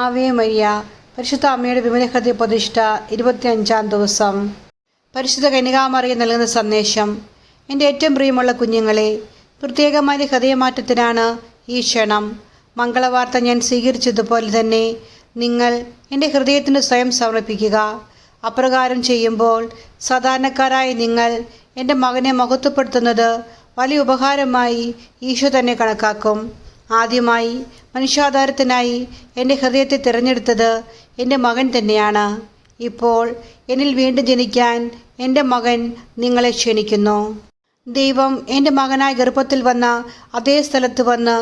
Ave Maria. പരിശുദ്ധ അമ്മയുടെ വിമലഹൃദയ പ്രതിഷ്ഠ ഇരുപത്തിയഞ്ചാം ദിവസം. പരിശുദ്ധ കനികാമറിയ നൽകുന്ന സന്ദേശം. എന്റെ ഏറ്റവും പ്രിയമുള്ള കുഞ്ഞുങ്ങളെ പ്രത്യേകമായ ഹൃദയമാറ്റത്തിനാണ് ഈ ക്ഷണം. മംഗളവാർത്ത ഞാൻ സ്വീകരിച്ചതുപോലെ തന്നെ നിങ്ങൾ എന്റെ ഹൃദയത്തിന് സ്വയം സമർപ്പിക്കുക. അപ്രകാരം ചെയ്യുമ്പോൾ സാധാരണക്കാരായ നിങ്ങൾ എന്റെ മകനെ മഹത്വപ്പെടുത്തുന്നത് വലിയ ഉപകാരമായി ഈശോ തന്നെ കണക്കാക്കും. ആദ്യമായി മനുഷ്യാധാരത്തിനായി എന്റെ ഹൃദയത്തെ തിരഞ്ഞെടുത്തത് എന്റെ മകൻ തന്നെയാണ്. ഇപ്പോൾ എന്നിൽ വീണ്ടും ജനിക്കാൻ എന്റെ മകൻ നിങ്ങളെ ക്ഷണിക്കുന്നു. ദൈവം എന്റെ മകനായ ഗർഭത്തിൽ വന്ന അതേ സ്ഥലത്ത് വന്ന്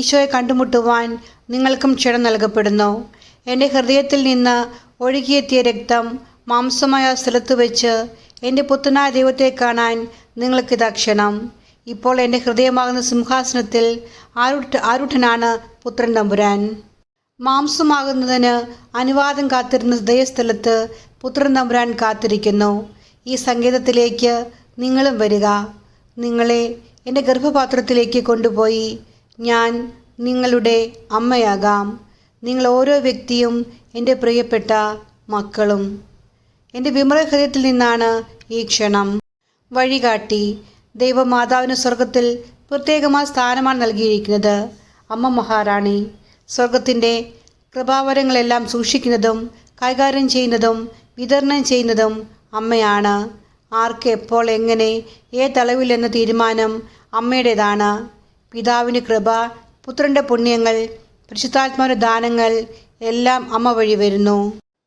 ഈശോയെ കണ്ടുമുട്ടുവാൻ നിങ്ങൾക്കും ക്ഷണം നൽകപ്പെടുന്നു. എന്റെ ഹൃദയത്തിൽ നിന്ന് ഒഴുകിയെത്തിയ രക്തം മാംസമായ സ്ഥലത്ത് വെച്ച് എന്റെ പുത്തനായ ദൈവത്തെ കാണാൻ നിങ്ങൾക്കിതാ ക്ഷണം. ഇപ്പോൾ എന്റെ ഹൃദയമാകുന്ന സിംഹാസനത്തിൽ ആരുട്ട് ആരുട്ടനാണ് പുത്രൻ തമ്പുരാൻ. മാംസമാകുന്നതിന് അനുവാദം കാത്തിരുന്ന ദയസ്ഥലത്ത് പുത്രൻ തമ്പുരാൻ കാത്തിരിക്കുന്നു. ഈ സംഗീതത്തിലേക്ക് നിങ്ങളും വരിക. നിങ്ങളെ എന്റെ ഗർഭപാത്രത്തിലേക്ക് കൊണ്ടുപോയി ഞാൻ നിങ്ങളുടെ അമ്മയാകാം. നിങ്ങൾ ഓരോ വ്യക്തിയും എന്റെ പ്രിയപ്പെട്ട മക്കളും. എന്റെ വിമല ഹൃദയത്തിൽ നിന്നാണ് ഈ ക്ഷണം. വഴികാട്ടി ദൈവമാതാവിന് സ്വർഗത്തിൽ പ്രത്യേകമായ സ്ഥാനമാണ് നൽകിയിരിക്കുന്നത്. അമ്മ മഹാറാണി സ്വർഗത്തിന്റെ കൃപാവരങ്ങളെല്ലാം സൂക്ഷിക്കുന്നതും കൈകാര്യം ചെയ്യുന്നതും വിതരണം ചെയ്യുന്നതും അമ്മയാണ്. ആർക്ക് എപ്പോൾ എങ്ങനെ ഏതളവിലെന്ന തീരുമാനം അമ്മയുടേതാണ്. പിതാവിന് കൃപ പുത്രന്റെ പുണ്യങ്ങൾ പരിശുദ്ധാത്മാവിന്റെ ദാനങ്ങൾ എല്ലാം അമ്മ വഴി വരുന്നു.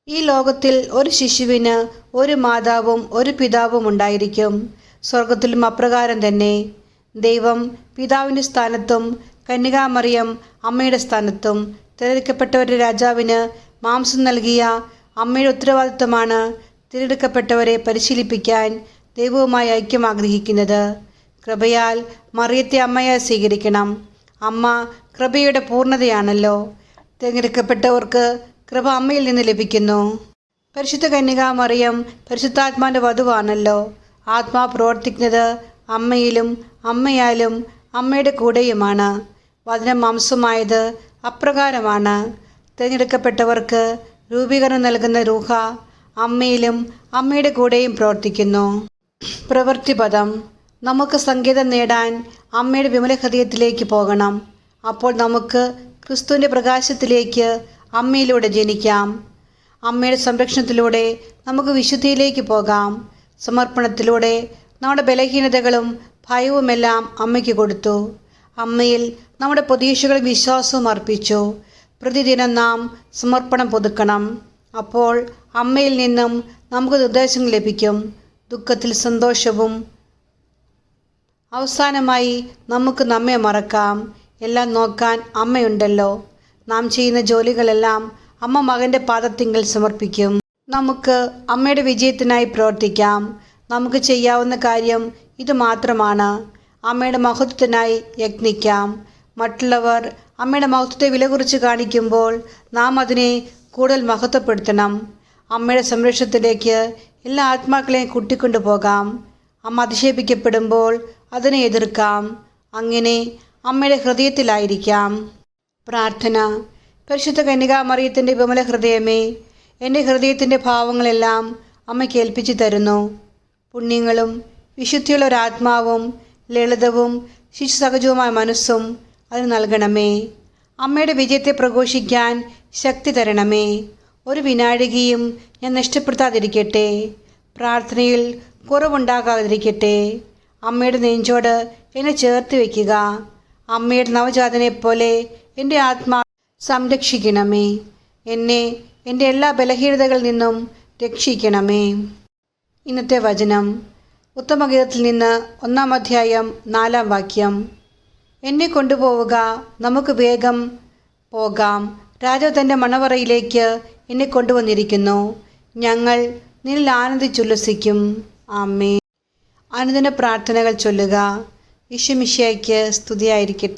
ഈ ലോകത്തിൽ ഒരു ശിശുവിന് ഒരു മാതാവും ഒരു പിതാവും ഉണ്ടായിരിക്കും. സ്വർഗത്തിലും അപ്രകാരം തന്നെ. ദൈവം പിതാവിന്റെ സ്ഥാനത്തും കന്യകാമറിയം അമ്മയുടെ സ്ഥാനത്തും തിരഞ്ഞെടുക്കപ്പെട്ടവരുടെ രാജാവിന് മാംസം നൽകിയ അമ്മയുടെ ഉത്തരവാദിത്വമാണ് തിരഞ്ഞെടുക്കപ്പെട്ടവരെ പരിശീലിപ്പിക്കാൻ ദൈവവുമായി ഐക്യം ആഗ്രഹിക്കുന്നത്. കൃപയാൽ മറിയത്തെ അമ്മയായി സ്വീകരിക്കണം. അമ്മ കൃപയുടെ പൂർണതയാണല്ലോ. തിരഞ്ഞെടുക്കപ്പെട്ടവർക്ക് കൃപ അമ്മയിൽ നിന്ന് ലഭിക്കുന്നു. പരിശുദ്ധ കന്യകാമറിയം പരിശുദ്ധാത്മാന്റെ വധുവാണല്ലോ. ആത്മാ പ്രവർത്തിക്കുന്നത് അമ്മയിലും അമ്മയാലും അമ്മയുടെ കൂടെയുമാണ്. വചനം മാംസമായത് അപ്രകാരമാണ്. തിരഞ്ഞെടുക്കപ്പെട്ടവർക്ക് രൂപീകരണം നൽകുന്ന രൂഹ അമ്മയിലും അമ്മയുടെ കൂടെയും പ്രവർത്തിക്കുന്നു. പ്രവൃത്തിപദം. നമുക്ക് സംഗീതം നേടാൻ അമ്മയുടെ വിമല ഹൃദയത്തിലേക്ക് പോകണം. അപ്പോൾ നമുക്ക് ക്രിസ്തുവിന്റെ പ്രകാശത്തിലേക്ക് അമ്മയിലൂടെ ജനിക്കാം. അമ്മയുടെ സംരക്ഷണത്തിലൂടെ നമുക്ക് വിശുദ്ധിയിലേക്ക് പോകാം. സമർപ്പണത്തിലൂടെ നമ്മുടെ ബലഹീനതകളും ഭയവുമെല്ലാം അമ്മയ്ക്ക് കൊടുത്തു. അമ്മയിൽ നമ്മുടെ പ്രതീക്ഷകളും വിശ്വാസവും അർപ്പിച്ചു. പ്രതിദിനം നാം സമർപ്പണം പുതുക്കണം. അപ്പോൾ അമ്മയിൽ നിന്നും നമുക്ക് നിർദ്ദേശങ്ങൾ ലഭിക്കും. ദുഃഖത്തിൽ സന്തോഷവും അവസാനമായി നമുക്ക് നമ്മെ മറക്കാം. എല്ലാം നോക്കാൻ അമ്മയുണ്ടല്ലോ. നാം ചെയ്യുന്ന ജോലികളെല്ലാം അമ്മ മകന്റെ പാദത്തിങ്കിൽ സമർപ്പിക്കും. നമുക്ക് അമ്മയുടെ വിജയത്തിനായി പ്രവർത്തിക്കാം. നമുക്ക് ചെയ്യാവുന്ന കാര്യം ഇത് മാത്രമാണ്. അമ്മയുടെ മഹത്വത്തിനായി യത്നിക്കാം. മറ്റുള്ളവർ അമ്മയുടെ മഹത്വത്തെ വില കുറിച്ച് കാണിക്കുമ്പോൾ നാം അതിനെ കൂടുതൽ മഹത്വപ്പെടുത്തണം. അമ്മയുടെ സംരക്ഷണത്തിലേക്ക് എല്ലാ ആത്മാക്കളെയും കൂട്ടിക്കൊണ്ടു പോകാം. അമ്മ അധിക്ഷേപിക്കപ്പെടുമ്പോൾ അതിനെ എതിർക്കാം. അങ്ങനെ അമ്മയുടെ ഹൃദയത്തിലായിരിക്കാം. പ്രാർത്ഥന. പരിശുദ്ധ കന്യകാമറിയത്തിന്റെ വിമല ഹൃദയമേ എന്റെ ഹൃദയത്തിന്റെ ഭാവങ്ങളെല്ലാം അമ്മയ്ക്ക് ഏൽപ്പിച്ചു തരുന്നു. പുണ്യങ്ങളും വിശുദ്ധിയുള്ള ഒരാത്മാവും ലളിതവും ശിശുസഹജവുമായ മനസ്സും അതിന് നൽകണമേ. അമ്മയുടെ വിജയത്തെ പ്രഘോഷിക്കാൻ ശക്തി തരണമേ. ഒരു വിനാഴികയും ഞാൻ നഷ്ടപ്പെടുത്താതിരിക്കട്ടെ. പ്രാർത്ഥനയിൽ കുറവുണ്ടാകാതിരിക്കട്ടെ. അമ്മയുടെ നെഞ്ചോട് എന്നെ ചേർത്ത് വയ്ക്കുക. അമ്മയുടെ നവജാതനെ പോലെ എന്റെ ആത്മാ സംരക്ഷിക്കണമേ. എന്നെ എന്റെ എല്ലാ ബലഹീനതകളിൽ നിന്നും രക്ഷിക്കണമേ. ഇന്നത്തെ വചനം ഉത്തമഗീതത്തിൽ നിന്ന് ഒന്നാം അധ്യായം നാലാം വാക്യം. എന്നെ കൊണ്ടുപോവുക നമുക്ക് വേഗം പോകാം. രാജാവ് തന്റെ മണവറയിലേക്ക് എന്നെ കൊണ്ടുവന്നിരിക്കുന്നു. ഞങ്ങൾ നിന്നിൽ ആനന്ദിച്ചുല്ലസിക്കും ആമേ അനുദിന പ്രാർത്ഥനകൾ ചൊല്ലുക. വിഷുമിഷയ്ക്ക് സ്തുതിയായിരിക്കട്ടെ.